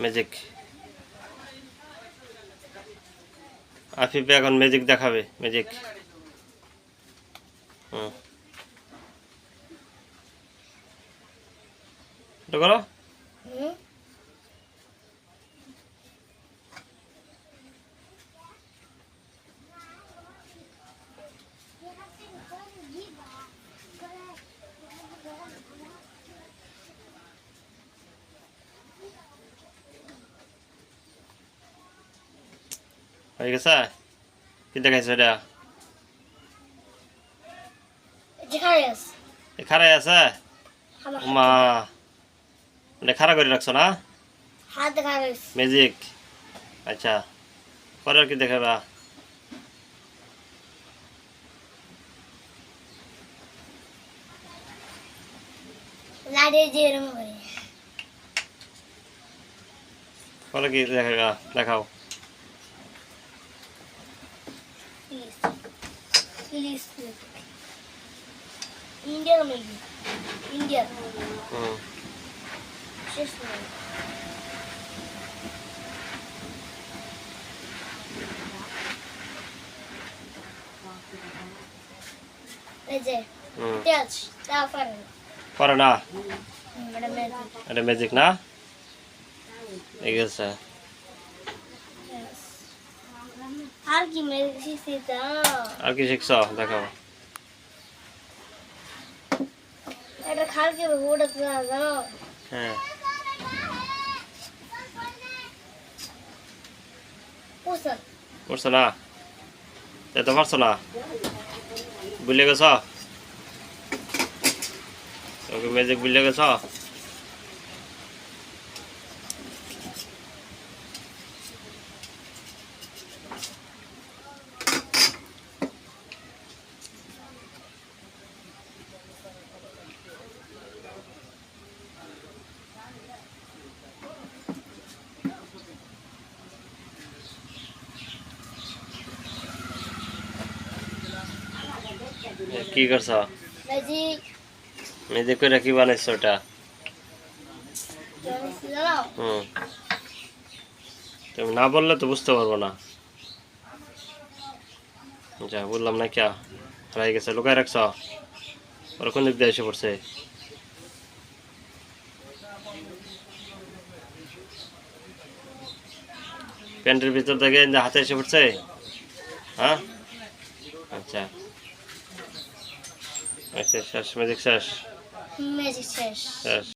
Magic Afif এখন magic দেখাবে magic হুম। করো। হুম। হয়ে গেছে কি দেখাইছো এটা খারাই আছে মা এটা খাড়া করে রাখছো না ম্যাজিক আচ্ছা পরে আর কি দেখাবা পরে কি দেখাবা দেখাও প্লিজ প্লিজ ইন্ডিয়ার মেবি ইন্ডিয়ার হুম শেষ নয় এই যে হুম তেজ তাও পারে না পরে না ম্যাডাম এটা ম্যাজিক না ঠিক আছে আর কি সীতা আর কি শিখছ? দেখাও। এটা খালকে ওটা তো জানো? হ্যাঁ। পারছ গেছ? তোকে বুঝলে গেছ? কি করছ? ম্যাজিক করে কি বানাইছো ওটা হুম। তুমি না বললে তো বুঝতে পারব না। যা বললাম না ক্যা হারাই গেছে লুকাই রাখছ? ওরা কোন দিক দিয়ে এসে পড়ছে? প্যান্টের ভিতর থেকে হাতে এসে পড়ছে? হ্যাঁ? আচ্ছা। আচ্ছা শেষ ম্যাজিক শেষ ম্যাজিক শেষ